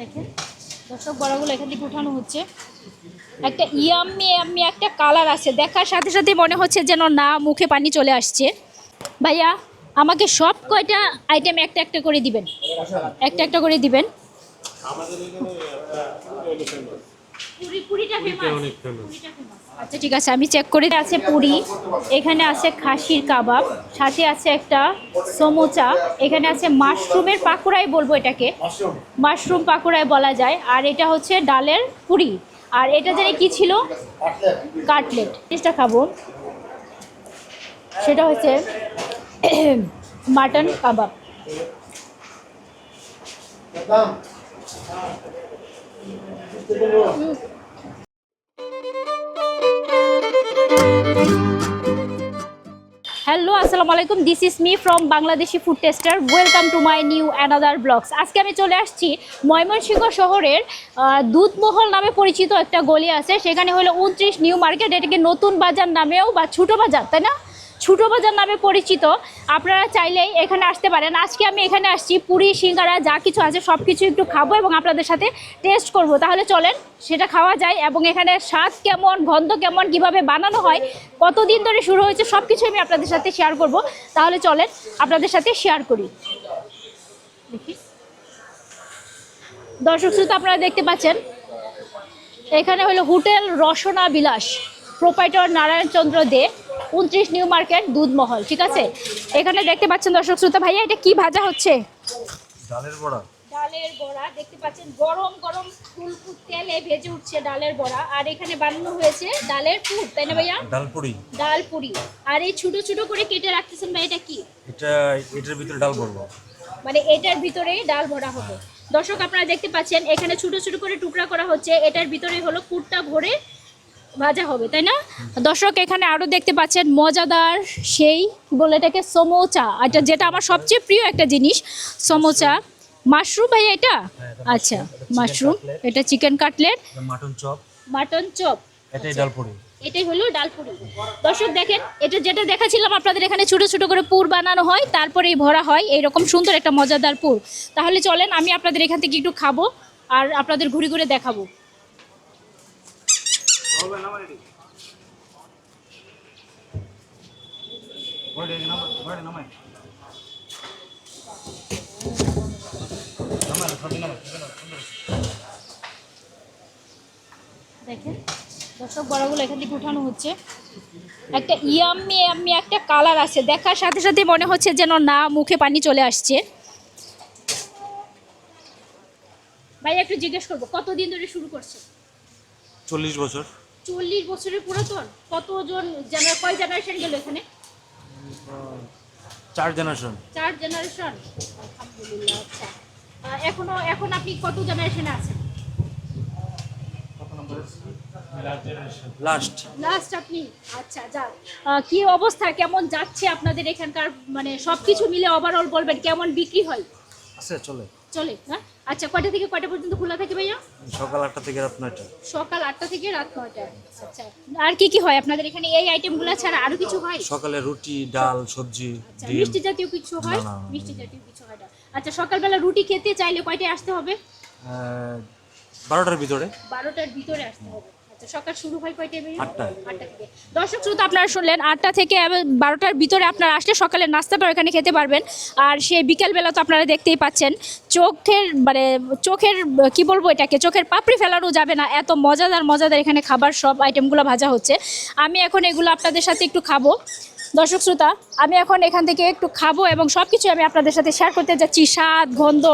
দেখেন। দর্শক, বড়াগুলো এখান থেকে উঠানো হচ্ছে। একটা ইয়াম্মি ইয়াম্মি একটা কালার আছে। দেখার সাথে সাথে মনে হচ্ছে যেন না মুখে পানি চলে আসছে। ভাইয়া, আমাকে সব কয়টা আইটেম একটা একটা করে দিবেন? একটা একটা করে দিবেন। ফেমাস আচ্ছা ঠিক আছে আমি চেক করে আছে পুরি এখানে আছে খাসির কাবাব সাথে আছে একটা সমোচা এখানে আছে মাশরুমের পাকোড়াই বলব এটাকে। মাশরুম। পাকোড়াই বলা যায়। আর এটা হচ্ছে ডালের পুরি। আর এটা জানি কি ছিল? কাটলেট। জিনিসটা খাব। সেটা হচ্ছে মাটন কাবাব। হ্যালো আসসালামু আলাইকুম। This is me from Bangladeshi food taster welcome to my new another blogs আজকে আমি চলে আসছি ময়মনসিংহ শহরের দুধমহল নামে পরিচিত একটা গলি আছে। সেখানে হলো উনত্রিশ নিউ মার্কেট এটাকে নতুন বাজার নামেও বা ছোটো বাজার, তাই না? ছোটো বাজার নামে পরিচিত। আপনারা চাইলেই এখানে আসতে পারেন। আজকে আমি এখানে আসছি পুরি, সিঙ্গারা, যা কিছু আছে সব কিছু একটু খাব এবং আপনাদের সাথে টেস্ট করব। তাহলে চলেন, সেটা খাওয়া যায় এবং এখানে স্বাদ কেমন, গন্ধ কেমন, কীভাবে বানানো হয়, কতদিন ধরে শুরু হয়েছে সব কিছু আমি আপনাদের সাথে শেয়ার করব। তাহলে চলেন, আপনাদের সাথে শেয়ার করি। দর্শক শ্রোতা, আপনারা দেখতে পাচ্ছেন, এখানে হলো হোটেল রসনা বিলাস প্রোপাইটর নারায়ণচন্দ্র দে। উনত্রিশ নিউ মার্কেট দুধমহল ঠিক আছে? এখানে দেখতে পাচ্ছেন দর্শক শ্রোতা ভাইয়া এটা কি ভাজা হচ্ছে? ডালের বড়া। ডালের বড়া দেখতে পাচ্ছেন গরম গরম ফুলফুট তেলে ভেজে উঠছে ডালের বড়া। আর এখানে বানানো হয়েছে ডালের পুর তাই না ভাইয়া? ডাল পুরি। ডাল পুরি। আর এই ছোট ছোট করে কেটে রাখতেছেন ভাই এটা কি? এটা এটার ভিতরে ডাল করব মানে এটার ভিতরেই ডাল ভরা হবে। দর্শক আপনারা দেখতে পাচ্ছেন এখানে ছোট ছোট করে টুকরা করা হচ্ছে। এটার ভিতরে হলো পুরটা ভরে ভাজা হবে তাই না? দর্শক এখানে আরও দেখতে পাচ্ছেন মজাদার সেই বলে এটাকে সমোচা। এটা যেটা আমার সবচেয়ে প্রিয় একটা জিনিস সমোচা। মাশরুম ভাই এটা? আচ্ছা মাশরুম এটা chicken cutlet mutton chop mutton chop এটাই ডাল পুরি এটাই হলো ডালপুরি। দর্শক দেখেন এটা যেটা দেখাছিলাম আপনাদের এখানে ছোট ছোট করে পুর বানানো হয় তারপরেই ভরা হয় এইরকম সুন্দর একটা মজাদার পুর। তাহলে চলেন আমি আপনাদের এখান থেকে একটু খাব আর আপনাদের ঘুরে ঘুরে দেখাবো। দেখেন, দর্শক বড়াগুলো এখান থেকে উঠানো হচ্ছে। একটা ইয়াম্মি ইয়াম্মি একটা কালার আছে। দেখার সাথে সাথে মনে হচ্ছে যেন না মুখে পানি চলে আসছে। ভাই, একটু জিজ্ঞেস করব, কতদিন ধরে শুরু করছে চল্লিশ বছর। চল্লিশ বছরের পুরাতন? কতজন জেনার কয় জেনারেশন গেল এখানে? চার জেনারেশন। চার জেনারেশন? আলহামদুলিল্লাহ আচ্ছা। এখনও এখন আপনি কত জেনারেশনে আছেন? লাস্ট লাস্ট আপনি? আচ্ছা যাক। কি অবস্থা? কেমন যাচ্ছে আপনাদের এখানকার মানে সবকিছু মিলে ওভারঅল বলবেন কেমন বিক্রি হয়? আছে চলে। চলে হ্যাঁ আচ্ছা কয়টা থেকে কয়টা পর্যন্ত খোলা থাকে ভাইয়া? সকাল আটটা থেকে রাত নয়টা। সকাল আটটা থেকে রাত নয়টা। আচ্ছা আর কি কি হয়? আপনাদের এখানে এই আইটেমগুলো ছাড়া আরও কিছু হয়? সকালে রুটি ডাল সবজি আচ্ছা মিষ্টি জাতীয় কিছু হয়? না, না, না। মিষ্টি জাতীয় কিছু হয় না। আচ্ছা সকালবেলা রুটি খেতে চাইলে কয়টায় আসতে হবে? বারোটার ভিতরে। বারোটার ভিতরে আসতে হবে। আচ্ছা সকাল শুরু হয় ভাইয়া আটটা। থেকে। দর্শক শ্রোতা আপনারা শুনলেন আটটা থেকে বারোটার ভিতরে আপনারা আসলে সকালে নাস্তাটাও এখানে খেতে পারবেন। আর সে বিকেলবেলা তো আপনারা দেখতেই পাচ্ছেন চোখের মানে চোখের কি বলব এটাকে চোখের পাপড়ি ফেলানো যাবে না। এত মজাদার মজাদার এখানে খাবার সব আইটেমগুলো ভাজা হচ্ছে। আমি এখন এগুলো আপনাদের সাথে একটু খাব। দর্শক শ্রোতা, আমি এখন এখান থেকে একটু খাব এবং সব কিছু আমি আপনাদের সাথে শেয়ার করতে যাচ্ছি। স্বাদ, গন্ধ,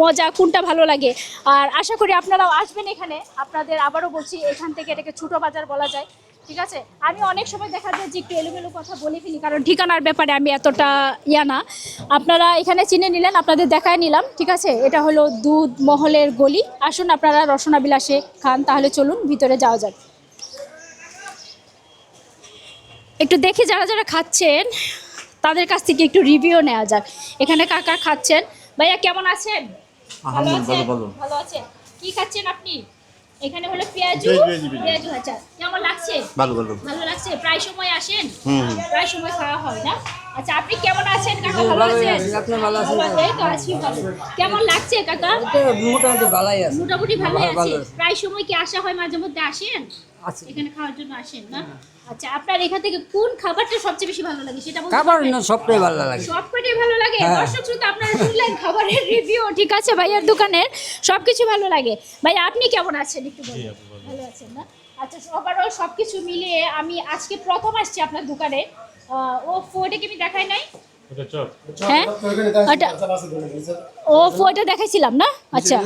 মজা, কোনটা ভালো লাগে? আর আশা করি আপনারাও আসবেন এখানে। আপনাদের আবারও বলছি, এখান থেকে এটাকে ছোটো বাজার বলা যায়। ঠিক আছে? আমি অনেক সময় দেখা যায় যে একটু এলোমেলো কথা বলে ফেলি, কারণ ঠিকানার ব্যাপারে আমি এতটা ইয়া না। আপনারা এখানে চিনে নিলেন, আপনাদের দেখায় নিলাম। ঠিক আছে? এটা হলো দুধ মহলের গলি। আসুন আপনারা রসনা বিলাসে খান, তাহলে চলুন ভিতরে যাওয়া যাক। একটু দেখি যারা যারা খাচ্ছেন তাদের কাছ থেকে একটু রিভিউ নেওয়া যাক। এখানে কাকা খাচ্ছেন? ভাইয়া কেমন আছেন? ভালো আছেন? ভালো, আছেন? কি খাচ্ছেন আপনি? এখানে হলো পেঁয়াজু। পেঁয়াজ, আচ্ছা। কেমন লাগছে? ভালো ভালো। ভালো লাগছে? প্রায় সময় আসেন। প্রায় সময় খাওয়া হয় না? আচ্ছা আপনি কেমন আছেন কাকা? ভালো আছেন? আপনি ভালো আছেন? এই তো আছি ভালো। কেমন লাগছে কাকা? মোটামুটি ভালোই আছে। মোটামুটি ভালো ভালো, আছে। প্রায় সময় কি আসা হয় মাঝে মধ্যে আসেন? এখানে খাওয়ার জন্য আসেন না? আচ্ছা আপনার এখান থেকে কোন খাবারটা সবচেয়ে বেশি ভালো লাগে সেটা বলতে খাবার না সবটাই ভালো লাগে। সব ভালো লাগে? হ্যাঁ। দর্শক শ্রোতা আপনারা শুনলেন খাবারের রিভিউ ঠিক আছে ভাইয়ার দোকানের সবকিছু ভালো লাগে। ভাই আপনি কেমন আছেন একটু বলুন? ভালো আছেন না? আচ্ছা ওভারঅল সবকিছু মিলিয়ে আমি আজকে প্রথম আসছি আপনার দোকানে। আহ, ও ফোটা কি আমি দেখাই নাই? হ্যাঁ? ওটা ও ফোটা দেখাইছিলাম না? আচ্ছা।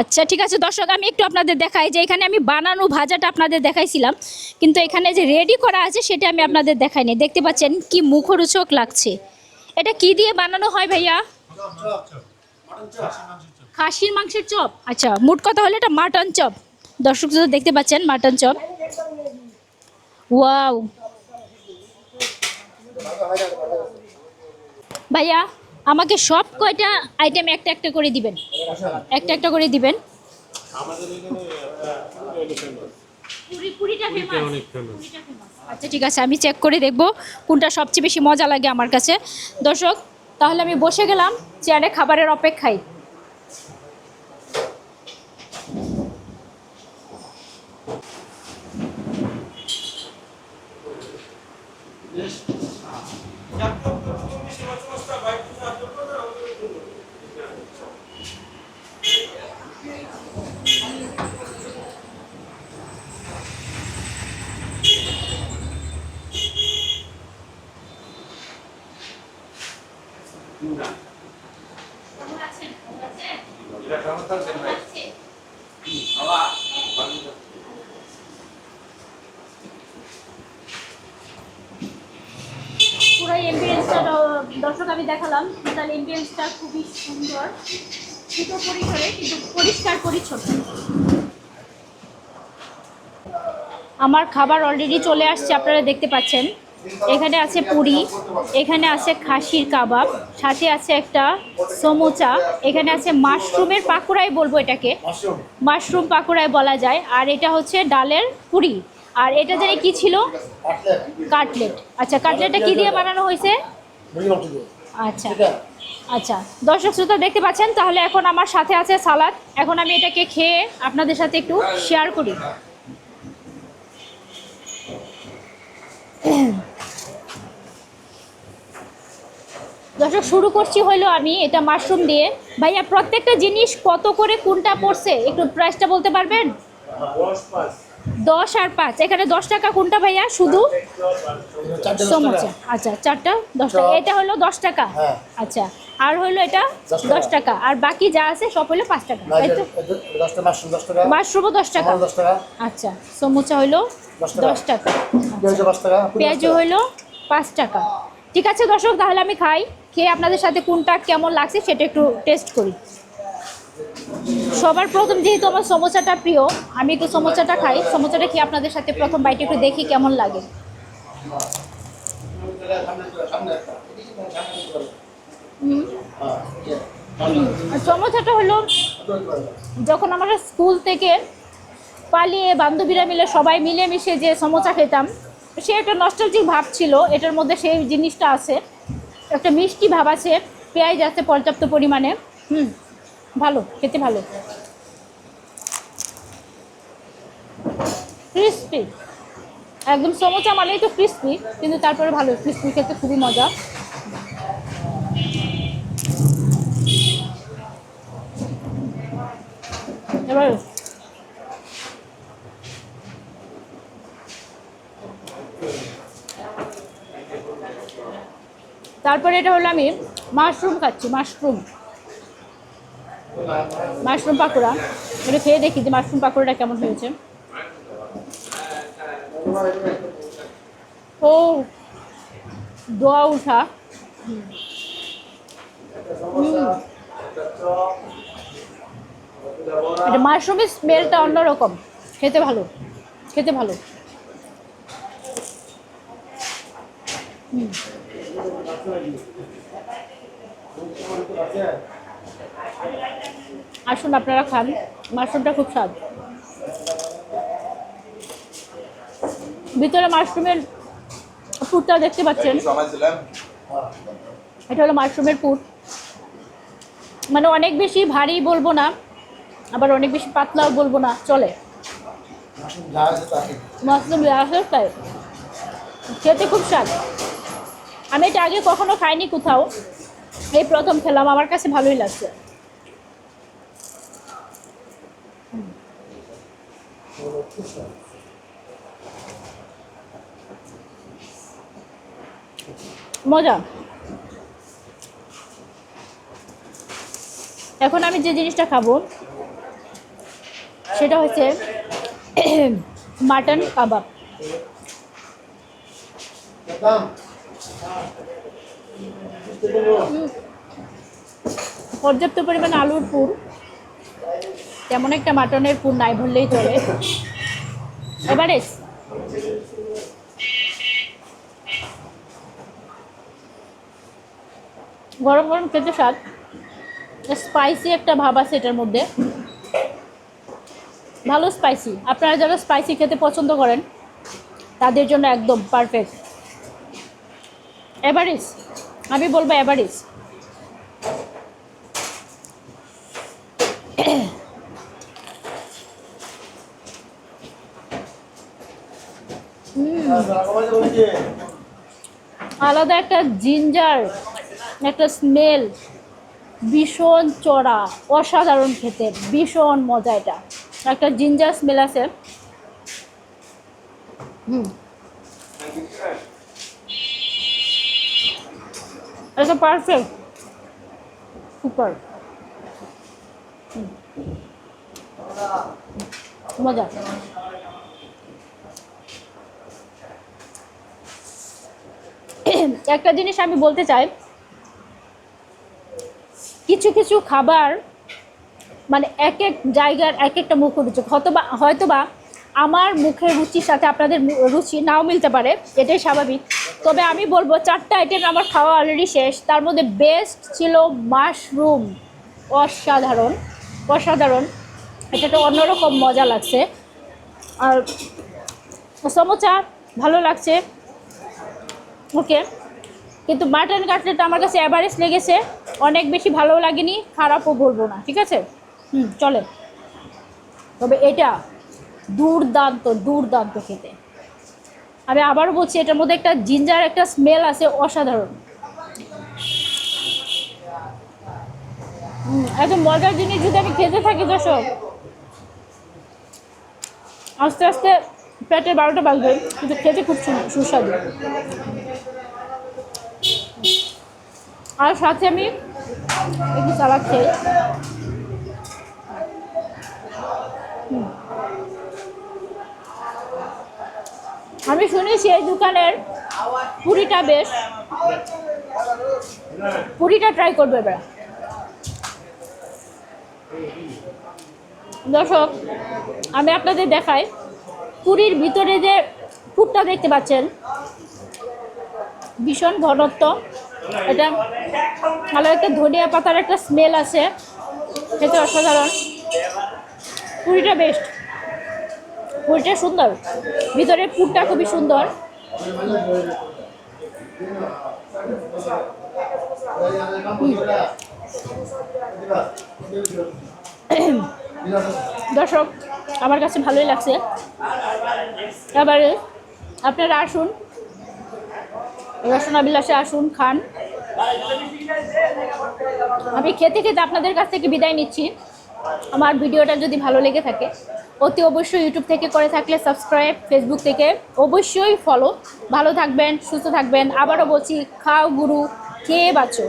আচ্ছা ঠিক আছে, দর্শক, আমি একটু আপনাদের দেখাই যে এখানে আমি বানানো ভাজাটা আপনাদের দেখাইছিলাম। কিন্তু এখানে যে রেডি করা আছে, সেটা আমি আপনাদের দেখাইনি দেখতে পাচ্ছেন কি মুখরোচক লাগছে। এটা কি দিয়ে বানানো হয় ভাইয়া? খাসির মাংসের চপ। আচ্ছা মোট কথা হলো এটা মাটন চপ। দর্শক তো দেখতে পাচ্ছেন মাটন চপ। ওয়াও। ভাইয়া আমাকে সব কয়টা আইটেম একটা একটা করে দিবেন। একটা একটা করে দিবেন। পুরি- পুরিটা famous? পুরিটা famous। আচ্ছা ঠিক আছে আমি চেক করে দেখব কোনটা সবচেয়ে বেশি মজা লাগে আমার কাছে। দর্শক তাহলে আমি বসে গেলাম চেয়ারে খাবারের অপেক্ষায়। পুরো এমবিএন্সটা দর্শক আমি দেখালাম টোটাল এমবিএন্সটা খুবই সুন্দর। ছোট পরিসরে, কিন্তু পরিষ্কার পরিচ্ছন্ন। আমার খাবার অলরেডি চলে আসছে, আপনারা দেখতে পাচ্ছেন। এখানে আছে পুরি এখানে আছে খাসির কাবাব সাথে আছে একটা সমোচা এখানে আছে মাশরুমের পাকোড়াই বলব এটাকে। মাশরুম। পাকোড়াই বলা যায় আর এটা হচ্ছে ডালের পুরি। আর এটা জানি কি ছিল? কাটলেট। আচ্ছা কাটলেটটা কি দিয়ে বানানো হয়েছে? আচ্ছা আচ্ছা। দর্শক শ্রোতা দেখতে পাচ্ছেন তাহলে এখন আমার সাথে আছে সালাদ। এখন আমি এটাকে খেয়ে আপনাদের সাথে একটু শেয়ার করি। দর্শক শুরু করছি হলো আমি এটা মাশরুম দিয়ে। ভাইয়া প্রত্যেকটা জিনিস কত করে কোনটা পড়ছে? একটু প্রাইসটা বলতে পারবেন? দশ আর পাঁচ। এখানে দশ টাকা কোনটা ভাইয়া? শুধু? সমোসা আচ্ছা চারটা? দশ টাকা। এটা হলো দশ টাকা? হ্যাঁ। আচ্ছা আর হলো এটা দশ টাকা। আর বাকি যা আছে সব হলো পাঁচ টাকা। তাই তো? মাশরুম দশ টাকা। মাশরুমও দশ টাকা। আচ্ছা সমোসা হলো দশ টাকা। দশ পেঁয়াজও হলো পাঁচ টাকা। ঠিক আছে দর্শক, তাহলে আমি খাই, খেয়ে আপনাদের সাথে কোনটা কেমন লাগছে সেটা একটু টেস্ট করি সবার প্রথম যেহেতু আমার সমোসাটা প্রিয়, আমি একটু সমোসাটা খাই, সমোসাটা খেয়ে আপনাদের সাথে প্রথম বাইটে একটু দেখি কেমন লাগে। সমোসাটা হলো, যখন আমরা স্কুল থেকে পালিয়ে বান্ধবীরা মিলে সবাই মিলে মিশে যে সমোসা খেতাম সে একটা নস্টালজিক ভাব ছিল, এটার মধ্যে সেই জিনিসটা আছে। একটা মিষ্টি ভাব আছে, পেঁয়াজ আছে পর্যাপ্ত পরিমাণে। হুম, ভালো, খেতে ভালো। ক্রিস্পি একদম সমোসা মানেই তো ক্রিস্পি কিন্তু তারপরে ভালো ক্রিস্পি খেতে খুবই মজা। এবার তারপরে এটা হলো আমি মাশরুম খাচ্ছি, মাশরুম। মাশরুম পাকোড়া। এটা খেয়ে দেখি যে মাশরুম পাকোড়াটা কেমন হয়েছে। ও, দোয়া উঠা। এটা মাশরুমের স্মেলটা অন্যরকম। খেতে ভালো খেতে ভালো। হুম। আসুন, আপনারা খান। মাশরুমটা খুব স্বাদ। ভিতরে মাশরুমের পুরটা দেখতে পাচ্ছেন। এটা হলো মাশরুমের পুর। মানে অনেক বেশি ভারী বলব না, আবার অনেক বেশি পাতলাও বলব না, চলে। মাশরুম খেতে খুব স্বাদ। আমি এটা আগে কখনো খাইনি কোথাও। এই প্রথম খেলাম, আমার কাছে ভালোই লাগছে। মজা। এখন আমি যে জিনিসটা খাব, সেটা হচ্ছে মাটন কাবাব। পর্যাপ্ত পরিমাণে আলুর পুর, তেমন একটা মাটনের পুর নাই বললেই চলে। এবারে গরম গরম খেতে স্বাদ স্পাইসি একটা ভাব আছে এটার মধ্যে। ভালো স্পাইসি আপনারা যারা স্পাইসি খেতে পছন্দ করেন, তাদের জন্য একদম পারফেক্ট এভারেজ আমি বলব এভারেজ আলাদা একটা জিঞ্জার, একটা স্মেল, ভীষণ চড়া, অসাধারণ খেতে, ভীষণ মজা এটা। একটা জিঞ্জার স্মেল আছে। হুম। এটা পারফেক্ট সুপার মজা একটা জিনিস আমি বলতে চাই। কিছু কিছু খাবার মানে এক এক জায়গার এক একটা মুখ রুচি হয়তোবা হয়তোবা আমার মুখের রুচির সাথে আপনাদের রুচি নাও মিলতে পারে, এটাই স্বাভাবিক। তবে আমি বলব, চারটা আইটেম আমার খাওয়া অলরেডি শেষ। তার মধ্যে বেস্ট ছিল মাশরুম অসাধারণ অসাধারণ। এটা একটা অন্যরকম মজা লাগছে। আর সমোচা ভালো লাগছে। ওকে। কিন্তু মাটন কাটলেট আমার কাছে অ্যাভারেজ লেগেছে। অনেক বেশি ভালো লাগেনি, খারাপও বলব না, ঠিক আছে? হুম, চলে। তবে এটা দুর্দান্ত দুর্দান্ত খেতে। আমি আবারও বলছি, এটার মধ্যে একটা জিঞ্জার, একটা স্মেল আছে অসাধারণ। একদম মজার জিনিস যদি আমি খেতে থাকি দর্শক, আস্তে আস্তে পেটের বারোটা বাজবে, কিন্তু খেতে খুব সুস্বাদু। আর সাথে আমি একটু সালাদ খাই হুম। আমি শুনেছি এই দোকানের পুরিটা বেশ। পুরিটা ট্রাই করবে এবার। দর্শক, আমি আপনাদের দেখাই। পুরীর ভিতরে যে পুরটা দেখতে পাচ্ছেন, ভীষণ ঘনত্ব। এটা ভালো একটা ধনিয়া পাতার একটা স্মেল আছে। খেতে অসাধারণ। পুরিটা বেস্ট পুরিটা সুন্দর। ভিতরের পুরটা খুবই সুন্দর। দর্শক, আমার কাছে ভালোই লাগছে। এবারে আপনারা আসুন। রসনা বিলাসে আসুন, খান। আমি খেতে খেতে আপনাদের কাছ থেকে বিদায় নিচ্ছি। আমার ভিডিওটা যদি ভালো লেগে থাকে অতি অবশ্যই ইউটিউব থেকে করে থাকলে সাবস্ক্রাইব ফেসবুক থেকে অবশ্যই ফলো ভালো থাকবেন, সুস্থ থাকবেন। আবারও বলছি, খাও গুরু, খেয়ে বাঁচো।